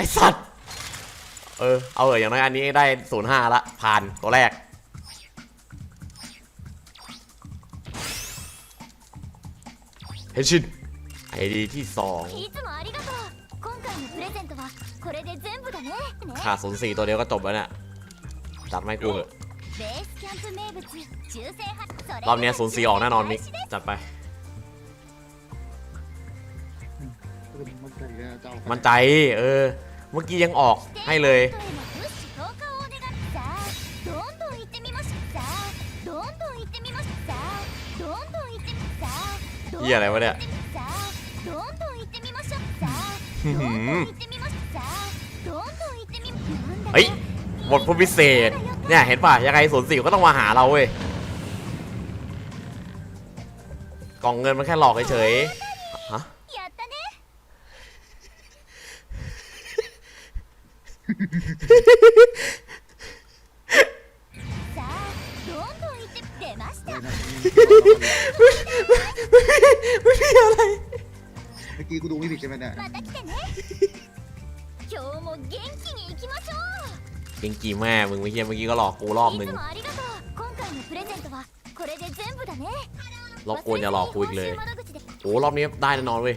ไอสัตว์ เออ เอาเอออย่างน้อยอันนี้ได้ศูนย์ห้าละ ผ่านตัวแรก เฮชินไอดีที่สองขาดศูนย์สี่ตัวเดียวก็จบแล้วเนี่ยจัดไม่กูรอบนี้ศูนย์สี่ออกแน่นอนมิกจัดไป มันใจ เออ เมื่อกี้ยังออกให้เลยเหี้ยอะไรวะเนี่ยเฮ้ยหมดพิเศษ เนี่ยเห็นป่ะยังไงศูนย์สี่ก็ต้องมาหาเราเว้ย กล่องเงินมันแค่หลอกเฉย ไม่ไมีอะไร เมื่อกี้กูดูไม่ผิดใช่ไหมเนี่ยเก่งกีม่กมึงไม่เชื่อเมื่อกี้ก็หลอกกูรอบนึงรอบกูจะหลอกกูอีกเลย โอ้รอบนี้ได้แน่นอนเว้ย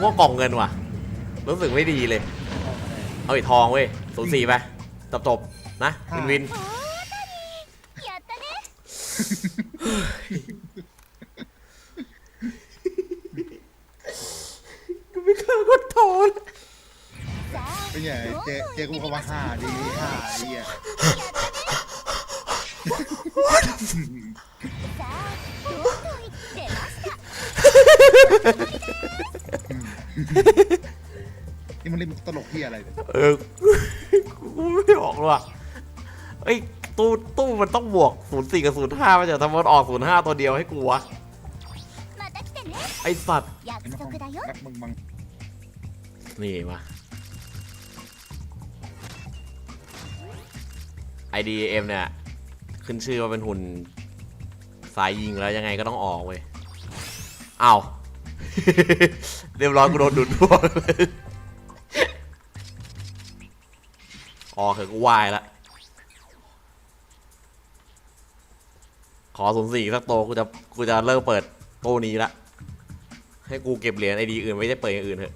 พวกกล่องเงินว่ะ รู้สึกไม่ดีเลย เอาอีกทองเว้ยศูนย์สี่ไปจบจบๆนะ วินวิน う大当たりやったね กูไม่กล้ากดทอน さあ เป็นไงเจ๊เจ๊กูเขาว่าห้าดีห้าดีอ่ะ นี่มันเล่นตลกที่อะไรเนี่ย เออ กูไม่ออกหรอกเอ้ยตู้ตู้มันต้องบวกศูนย์สี่กับศูนย์ห้ามันจะทำมันออกศูนย์ห้าตัวเดียวให้กูวะ また来てね ไอสัตว์ 約 ไอ้มันของ 束だよ รักมึงมัง นี่มา IDM เนี่ย ขึ้นชื่อว่าเป็นหุ่นสายยิงแล้วยังไงก็ต้องออกเว้ยอ้าว เรียบร้อยกูโดนดูดทั่วเลยออกเถอะกูวายละ ขอศูนย์สี่สักโตกูจะกูจะเลิกเปิดโตนี้ละ ให้กูเก็บเหรียญไอดีอื่นไม่ได้เปิดอย่างอื่นเถอะ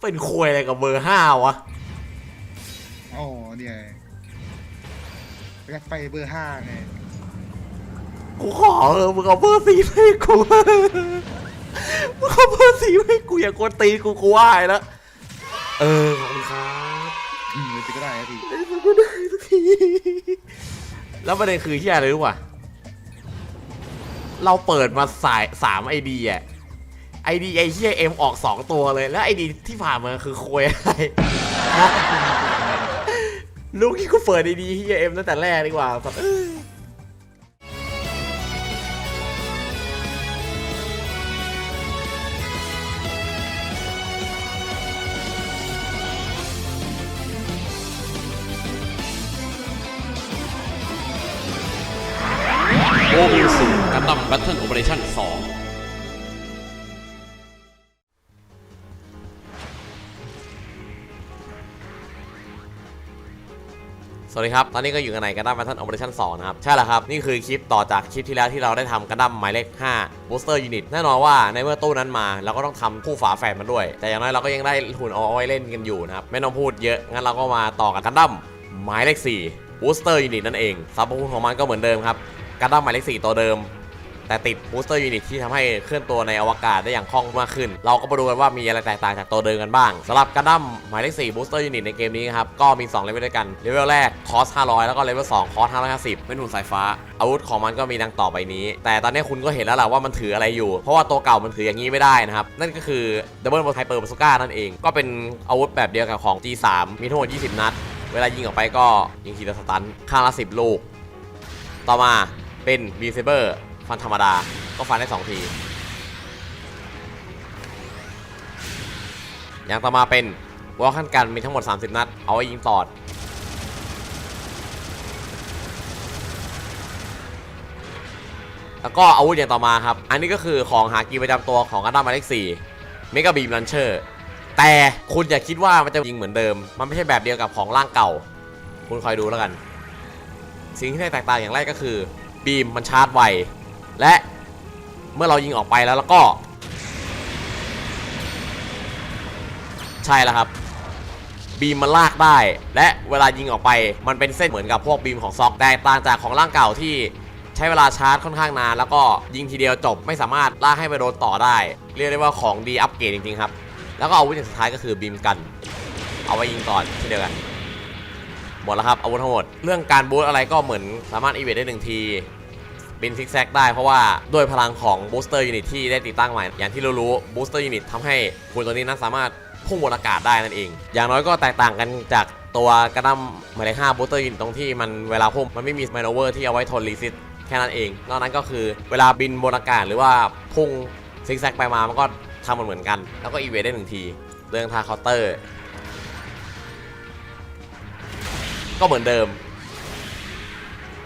เป็นควยอะไรกับเบอร์ห้าวะอ๋อเนี่ยแบ็คไฟเบอร์ห้าไงกูขอเออมึงเอาเบอร์สี่ให้กูมึงเอาเบอร์สี่ให้กูอย่ากวนตีนกูกูไหวแล้วเออขอบคุณครับอืมเลยก็ได้นะพี่ไอ้สักกูได้สักทีแล้วประเด็นคือที่อะไรรู้ป่ะเราเปิดมาสายสามไอดีอะ ไอดีไอเฮียเอ็มออกสองตัวเลย แล้วไอดีที่ผ่านมาคือควยอะไรลูกที่กูเปิดไอดีเฮียเอ็มตั้งแต่แรกดีกว่าสัตว์เอ้ยโอมิวสูกันดั้มแบทเทิลโอเปอเรชั่น2 สวัสดีครับ ตอนนี้ก็อยู่กันในกันดั้มแบทเทิลออเปอเรชั่น2นะครับ ใช่แล้วครับ นี่คือคลิปต่อจากคลิปที่แล้วที่เราได้ทำกันดั้มหมายเลข5 Booster Unit แน่นอนว่าในเมื่อตู้นั้นมา เราก็ต้องทำคู่ฝาแฝดมันด้วย แต่อย่างน้อยเราก็ยังได้หุ่นเอาไว้เล่นกันอยู่นะครับ ไม่ต้องพูดเยอะ งั้นเราก็มาต่อกันกันดั้มหมายเลข4 Booster Unit นั่นเองสรรพคุณของมันก็เหมือนเดิมครับกันดั้มหมายเลข4ตัวเดิม แต่ติดบูสเตอร์ยูนิตที่ทำให้เคลื่อนตัวในอวกาศได้อย่างคล่องมากขึ้น เราก็มาดูกันว่ามีอะไรแตกต่างจากตัวเดิมกันบ้างสำหรับกระดั้มหมายเลข4บูสเตอร์ยูนิตในเกมนี้ครับก็มี 2 เลเวลด้วยกัน เลเวลแรกคอส500 แล้วก็เลเวล2คอส550 เป็นหุ่นสายฟ้า อาวุธของมันก็มีดังต่อไปนี้ แต่ตอนนี้คุณก็เห็นแล้วแหละว่ามันถืออะไรอยู่ เพราะว่าตัวเก่ามันถืออย่างนี้ไม่ได้นะครับ นั่นก็คือ Double Hyper Bazooka นั่นเอง ก็เป็นอาวุธแบบเดียวกับของ G3 มีทั้งหมด20 นัด เวลายิงออกไปก็ยิงทีละสตันข้างละ10 ลูก ต่อมาเป็น b ีเซเบอร์ ฟันธรรมดา ก็ฟันได้2ที อย่างต่อมาเป็นวอลคันกันมีทั้งหมด 30 นัด เอาไว้ยิงตอด แล้วก็อาวุธอย่างต่อมาครับ อันนี้ก็คือของหากินประจำตัวของกันดั้มมาเลข4เมกาบีมลันเชอร์ แต่คุณอย่าคิดว่ามันจะยิงเหมือนเดิม มันไม่ใช่แบบเดียวกับของร่างเก่า คุณคอยดูแล้วกัน สิ่งที่แตกต่างอย่างแรกก็คือ บีมมันชาร์จไว และเมื่อเรายิงออกไปแล้วแล้วก็ ใช่แล้วครับ บีมมันลากได้ และเวลายิงออกไป มันเป็นเส้นเหมือนกับพวกบีมของซอกแตกต่างจากของร่างเก่าที่ใช้เวลาชาร์จค่อนข้างนาน แล้วก็ยิงทีเดียวจบไม่สามารถลากให้ไปโดนต่อได้ เรียกได้ว่าของดีอัปเกรดจริงๆครับ แล้วก็อาวุธอย่างสุดท้ายก็คือบีมกัน เอาไว้ยิงต่อเช่นเดียวกันหมดแล้วครับอาวุธทั้งหมด เรื่องการบูสต์อะไรก็เหมือนสามารถอีเวนต์ได้หนึ่งที บินซิกแซกได้เพราะว่าด้วยพลังของบูสเตอร์ยูนิตที่ได้ติดตั้งใหม่ อย่างที่เรารู้บูสเตอร์ยูนิตทำให้คุณตัวนี้นั้นสามารถพุ่งบนอากาศได้นั่นเอง อย่างน้อยก็แตกต่างกันจากตัวกระดัมหมายเลขห้าบูสเตอร์ยูนิตตรงที่มันเวลาพุ่งมันไม่มีแมนโอเวอร์ที่เอาไว้ทนรีซิตแค่นั้นเอง นอกนั้นก็คือเวลาบินบนอากาศหรือว่าพุ่งซิกแซกไปมามันก็ทำมันเหมือนกัน แล้วก็อีเวนต์ได้หนึ่งทีเรื่องทาเคาน์เตอร์ ก็เหมือนเดิม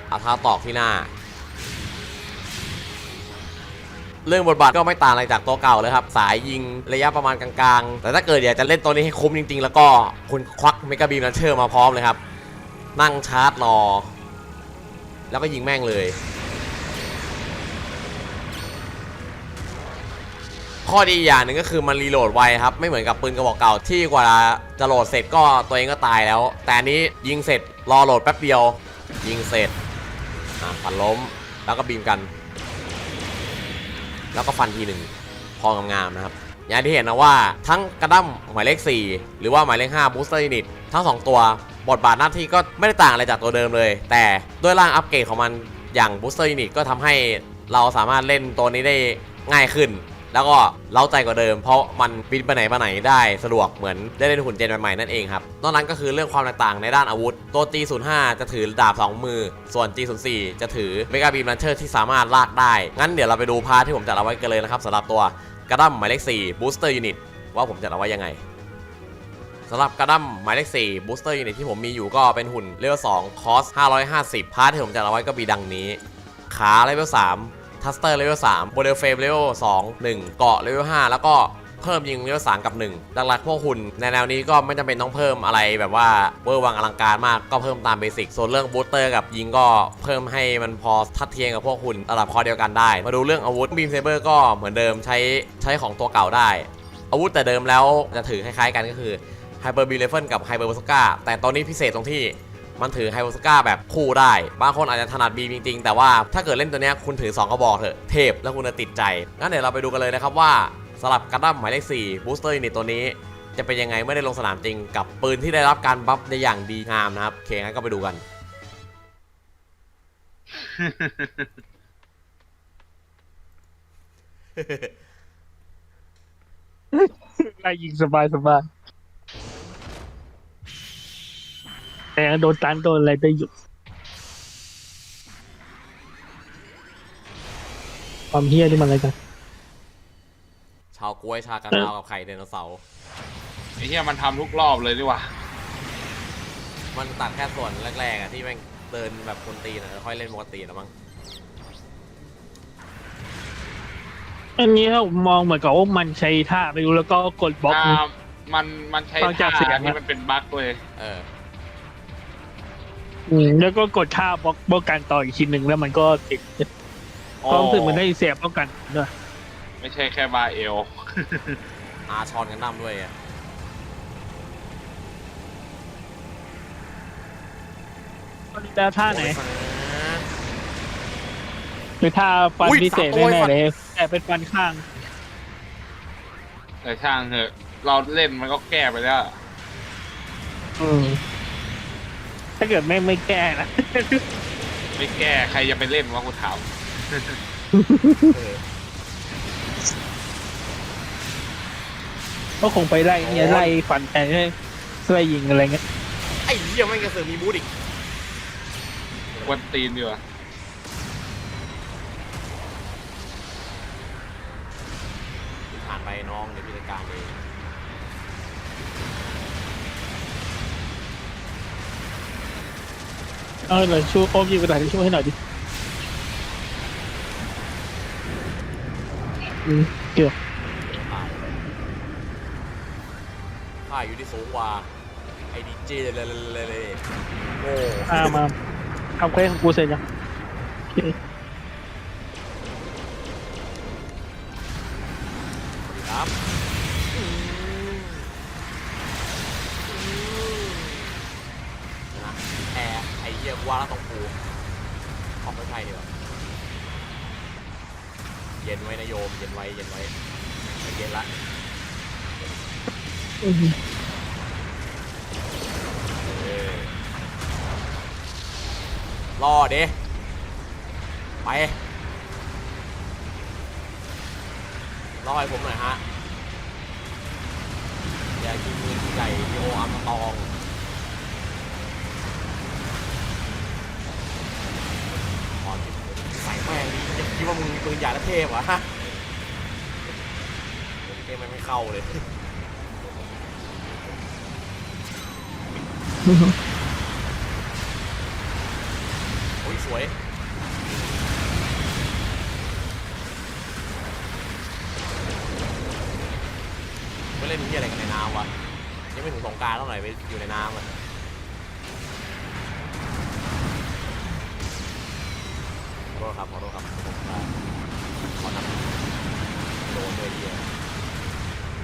เอาเท้าตอกที่หน้า เรื่องบทบาทก็ไม่ต่างอะไรจากตัวเก่าเลยครับ สายยิงระยะประมาณกลางๆ แต่ถ้าเกิดอยากจะเล่นตัวนี้ให้คุ้มจริง ๆ แล้วก็คุณควักเมกาบีมลันเชอร์มาพร้อมเลยครับ นั่งชาร์จรอ แล้วก็ยิงแม่งเลย ข้อดีอย่างหนึ่งก็คือมันรีโหลดไวครับ ไม่เหมือนกับปืนกระบอกเก่าที่กว่าจะโหลดเสร็จก็ตัวเองก็ตายแล้ว แต่นนี้ยิงเสร็จรอโหลดแป๊บเดียว ยิงเสร็จอะฟันล้มแล้วก็บีมกัน แล้วก็ฟันทีหนึ่งพองามๆนะครับ อย่างที่เห็นนะว่าทั้งกระดั้มหมายเลข 4 หรือว่าหมายเลข5 Booster Unit ทั้ง 2 ตัวบทบาทหน้าที่ก็ไม่ได้ต่างอะไรจากตัวเดิมเลย แต่ด้วยร่างอัปเกรดของมันอย่าง Booster Unit ก็ทำให้เราสามารถเล่นตัวนี้ได้ง่ายขึ้น แล้วก็เล้าใจกว่าเดิม เพราะมันบินไปไหนมาไหนได้สะดวกเหมือนได้เล่นหุ่นเจนใหม่ๆนั่นเองครับนอกนั้นก็คือเรื่องความแตกต่างในด้านอาวุธตัว G05 จะถือดาบ 2 มือ ส่วน G04 จะถือเมกาบีมลันเชอร์ที่สามารถลากได้ งั้นเดี๋ยวเราไปดูพาร์ทที่ผมจัดเอาไว้กันเลยนะครับสำหรับตัวกระดั้มหมายเลข4 Booster Unit ว่าผมจัดเอาไว้ยังไงสำหรับกระดั้มหมายเลข4 Booster Unit ที่ผมมีอยู่ก็เป็นหุ่นเลเวล2คอส550 พาร์ทที่ผมจัดเอาไว้ก็มีดังนี้ ขาเลเวล3 ทัสเตอร์เลเวล3โมเดลเฟรมเลเวล2 1เกาะเลเวล5แล้วก็เพิ่มยิงเลเวล3กับ1หลักๆพวกหุ่นในแนวนี้ก็ไม่จำเป็นต้องเพิ่มอะไรแบบว่าเวอร์วังอลังการมากก็เพิ่มตามเบสิกส่วนเรื่องบูสเตอร์กับยิงก็เพิ่มให้มันพอทัดเทียงกับพวกหุ่นระดับคอเดียวกันได้ มาดูเรื่องอาวุธบีมเซเบอร์ก็เหมือนเดิมใช้ใช้ของตัวเก่าได้ อาวุธแต่เดิมแล้วจะถือคล้ายๆกันก็คือไฮเปอร์บีเลเฟนกับไฮเปอร์บ z สก้าแต่ตอนนี้พิเศษตรงที่ มันถือไฮเปอสก้าแบบคู่ได้ บางคนอาจจะถนัดบีจริงๆ แต่ว่าถ้าเกิดเล่นตัวเนี้ยคุณถือ 2กระบอกเถอะเทพแล้วคุณจะติดใจ งั้นเดี๋ยวเราไปดูกันเลยนะครับว่าสลับกระดั้มหมายเลข4บูสเตอร์ยูนิตตัวนี้ จะเป็นยังไงเมื่อได้ลงสนามจริงกับปืนที่ได้รับการบัฟได้อย่างดีงามนะครับโอเคงั้นก็ไปดูกัน ไล่ยิงสบายสบาย แต่โดนตันโดนอะไรได้อยู่ ความเฮี้ยนี่มันอะไรกัน ชาวกล้วยชากันดาวกับไข่ไดโนเสาร์ไอ้เหี้ยมันทำทุกรอบเลยดีกว่ามันตัดแค่ส่วนแรกๆอะที่แม่งเดินแบบคนตีนะแล้วค่อยเล่นปกติแล้วมั้งอันนี้ถ้าผมมองเหมือนกับว่ามันใช้ท่าไม่รู้แล้วก็กดบล็อก อ่ามันมันใช้ฟังจากท่าเสียงที่มันเป็นบั๊กเลยเออ อืมแล้วก็กดท่าบล็อกป้องกันต่ออีกทีหนึ่งแล้วมันก็ติดอ๋อความรู้สึกมันได้เสียป้องกันด้วยไม่ใช่แค่บาเอล อาชอนกันดั้มด้วยอะแล้วท่าไหนเป็นท่าฟันอุ้ยพิเศษสามตัวแน่ฟันๆเลยแต่เป็นฟันข้าง แต่ช่างเถอะ เราเล่นมันก็แก้ไปแล้ว อืม ถ้าเกิดไม่ไม่แก้นะ ไม่แก้ใครจะไปเล่นวะกูถามเออก็คงไปไล่เนี่ยโอ้ยไล่ฟันแทนไล่ยิงอะไรเงี้ยไอ้เหี้ยแม่งกระสือมีบูธอีกกวนตีนดีกว่าผ่านไปน้องเดี๋ยวพี่จัดการเอง เออเดี๋ยวช่วยโอมยิงกระดาษที่ช่วยให้หน่อยดิอืมเกือบตายข้าอยู่ที่สูงกว่าไอ้ดีเจเลยเลยเลยเลยโอ้ อ่ามาทำเควสของกูเสร็จยังโอเค ต้องปูของไม่ใช่ดีกว่าเย็นไว้นะโยม เย็นไว้ เย็นไว้ไม่เย็นละอืมเออรอเด้ไป รอให้ผมหน่อยฮะ อย่ากินมือใหญ่ดีโออัมตอง ปืนใหญ่และเทพวะฮะเกมมันไม่เข้าเลยโอ้ยสวยไม่เล่นที่อะไรกันในน้ำวะยังไม่ถึงสงการเท่าไหร่ไปอยู่ในน้ำอะขอโทษครับขอโทษครับ มอ่าขอทำโดนเลยเดียว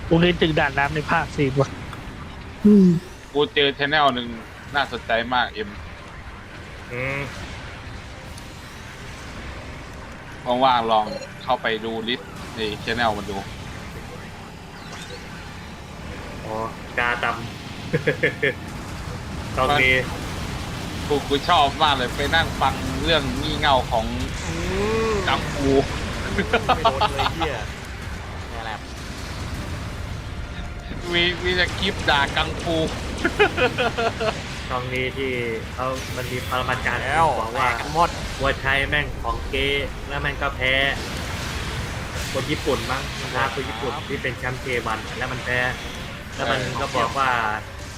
กูเห็นถึงด่านน้ำในภาคสี่ว่ะอืมกูเจอชแนลหนึ่งน่าสนใจมากเอ็มอืมว่างๆลองเข้าไปดูลิสต์ในชแนลมันดู อ๋อกาดำ ตอนนี้กูกูชอบมากเลยไปนั่งฟังเรื่องงี่เง่าของกังฟู ไม่โดนเลยเฮียแค่แหละมีมีแต่คลิปด่ากังฟูตอนนี้ที่เขามันมีปรมาจารย์แล้วบอกแตว่ากกันหมด วัวไทยแม่งของเกย์แล้วแม่งก็แพ้คนญี่ปุ่นมั้งนะคนญี่ปุ่นที่เป็นแชมป์เจวันแล้วมันแพ้แล้วมันก็บอกว่า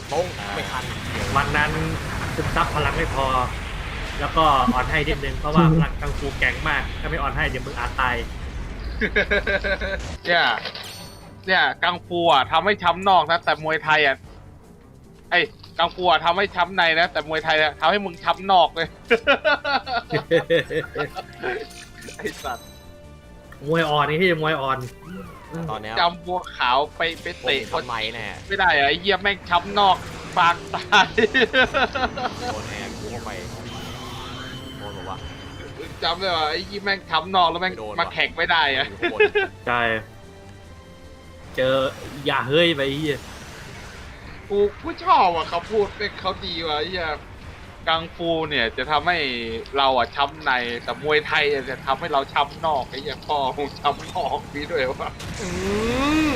โป้งไม่ทันเดี๋ยววันนั้นซึมซับพลังไม่พอ แล้วก็อ่อนให้นิดนึงเพราะว่าพลังกังฟูแข็งมาก ถ้าไม่อ่อนให้เดี๋ยวมึงอาจตายเนี่ยเนี่ยกังฟูอะทำให้ช้ำนอกนะแต่มวยไทยอะไอ้ยกังฟูอะทำให้ช้ำในนะแต่มวยไทยอะทำให้มึงช้ำนอกเลย ไอ้สัตว์มวยอ่อนนี่ที่มวยอ่อนตอนเนี้ยจำบัวขาวไปไปเตะเตะคเขานใหม่แน่ไม่ได้อะไอ้เหี้ยแม่งช้ำนอกปางตาย โดนแห จำได้ว่าไอ้ยี่แม่งช้ำนอกแล้วแม่งไม่โดนมาว่ะแข่งไม่ได้ออะยู่ข้างบนใช่เจออย่าเฮ้ยไปเฮียกูกูชอบอะเขาพูดเป็นเขาดีว่ะไอ้เหี้ยกังฟูเนี่ยจะทำให้เราอะช้ำในแต่มวยไทยอะจะทำให้เราช้ำนอกไอ้เหี้ยพ่อมึงช้ำนอกนี่ด้วยวะอืม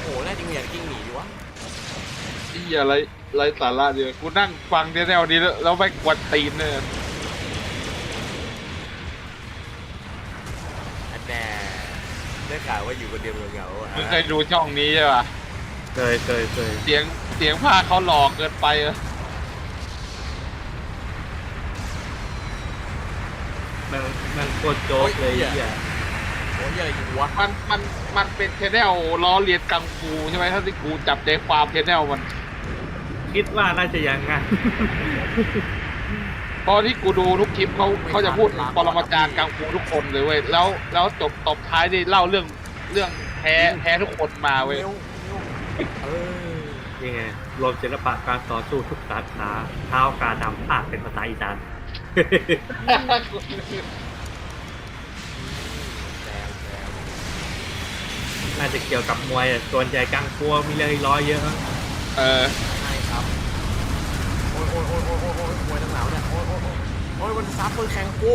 โอ้โหแน่จริงอยากกิ้งหนีดีวะไอ้เหี้ยอะไรไรสาระเดียวกูนั่งฟังแนวนี้แล้วแล้วแม่งกวนตีนเนี่ย ได้ข่าวว่าอยู่คนเดียวเหงาๆอะมึงเคยดูช่องนี้ใช่ป่ะ เคยเคยเคยเสียงเสียงผ้าเขาหลอกเกินไปอะมันมันโคตรโจ๊กเลยเฮียโอ้ยอะไรอยู่วะมันมันมันเป็นชแนลล้อเลียนกังฟูใช่ไหมถ้าที่กูจับใจความชแนลมัน คิดว่าน่าจะอย่างงั้น ตอนที่กูดูทุกคลิปเขาเขาจะพูดปรมาจารย์กังฟูทุกคนเลยเว้ยแล้วแล้วจบตบท้ายได้เล่าเรื่องเรื่องแพ้แพ้ทุกคนมาเว้ยยังไงรวมศิลปะการต่อสู้ทุกสาขาเท้ากาดำภาคเป็นภาษาอีสานน่าจะเกี่ยวกับมวยส่วนใหญ่กังฟัวมีเลยร้อยเยอะ เออ ใช่ครับโอ้ยโอ้ยโอ้ยโอ้ยโอ้ยโอ้ยมวยทั้งหนาวเนี่ยโอ้ยโอ้ยโอ้ยโอ้ยมันซับปืนแข่งกู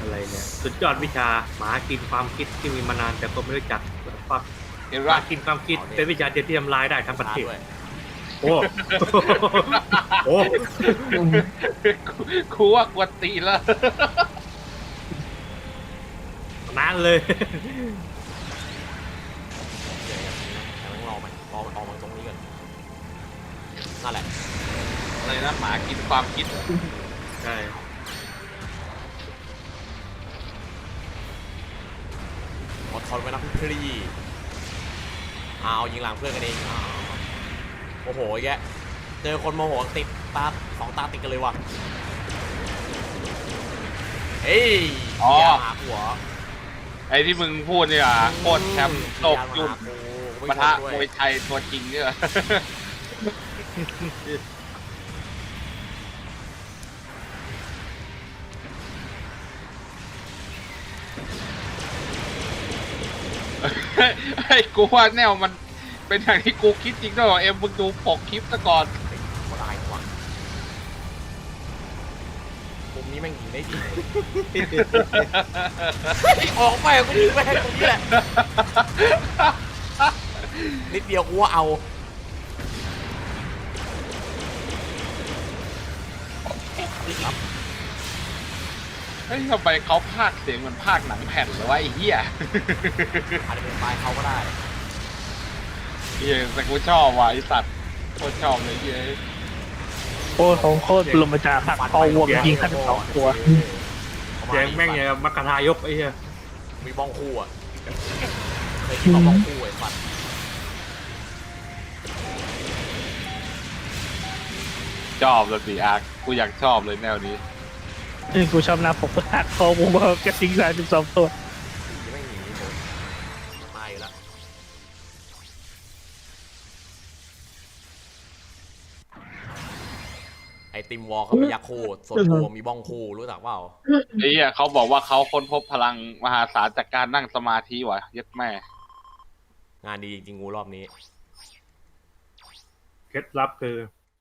อะไรเนี่ยสุดยอดวิชาหมากินความคิดที่มีมานานแต่ก็ไม่รู้จักฟักเห็นหมาว่ากินความคิดเป็นวิชาเดียวที่ทำลายได้ทั้งประเทศด้วยโอ้โอ้ครูว่ากวนตีนแล้วนานเลยเดี๋ยวๆต้องรอมันรอมันออกมาตรงนี้ก่อน นั่นแหละ อะไรนะหมากินความคิดใช่อดทนไว้นะพี่พรีเอายิงหลังเพื่อนกันเองเอาโอ้โหแยะเจอคนโมโหติดตาสองตาติดกันเลยว่ะเฮ้ยอ๋อเหี้ยหาหัวไอ้ที่มึงพูดเนี่ยโคตรแชมป์โลกยุ่งมาปะทะด้วมวยยไทยตัวจริงเนี่ย ไอ้กูว่าแนวมันเป็นอย่างที่กูคิดจริงด้วยว่ะเอ็มมึงดูปกคลิปซะก่อนคนอายว่ะมุมนี้แม่งยิงได้ดีออกไปกูยิงไปตรงนี้แหละนิดเดียวกูว่าเอา เฮ้ยทำไมเขาพากย์เสียงเหมือนพากย์หนังแผ่นเลยวะไอ้เหี้ยอาจจะเป็นปลายเขาก็ได้เหี้ยแต่กูชอบว่ะไอ้สัตว์โคตรชอบเลยเหี้ยโอ้ของโคตรปรมาจารย์หักคอวัวยิงขั้นสองตัวแจงแม่งเนี่ยมักกะทายกไอ้เหี้ยมีบ้องคู่อะเคยคิดว่าบ้องคู่ไอ้ฟัน ชอบเลยสิอาร์คกูอยากชอบเลยแนวนี้เออกูชอบหน้าผมหักคอวัวกระทิงสามสิบสองตัวยังไม่หนีผมตายอยู่แล้วไอติมวอลเขามียักษ์คู่ส่วนกูมีบ้องคู่รู้จักเปล่าไอ้เหี้ยเขาบอกว่าเขาค้นพบพลังมหาศาลจากการนั่งสมาธิว่ะเย็ดแม่ งานดีจริงๆกูรอบนี้ เคล็ดลับคือ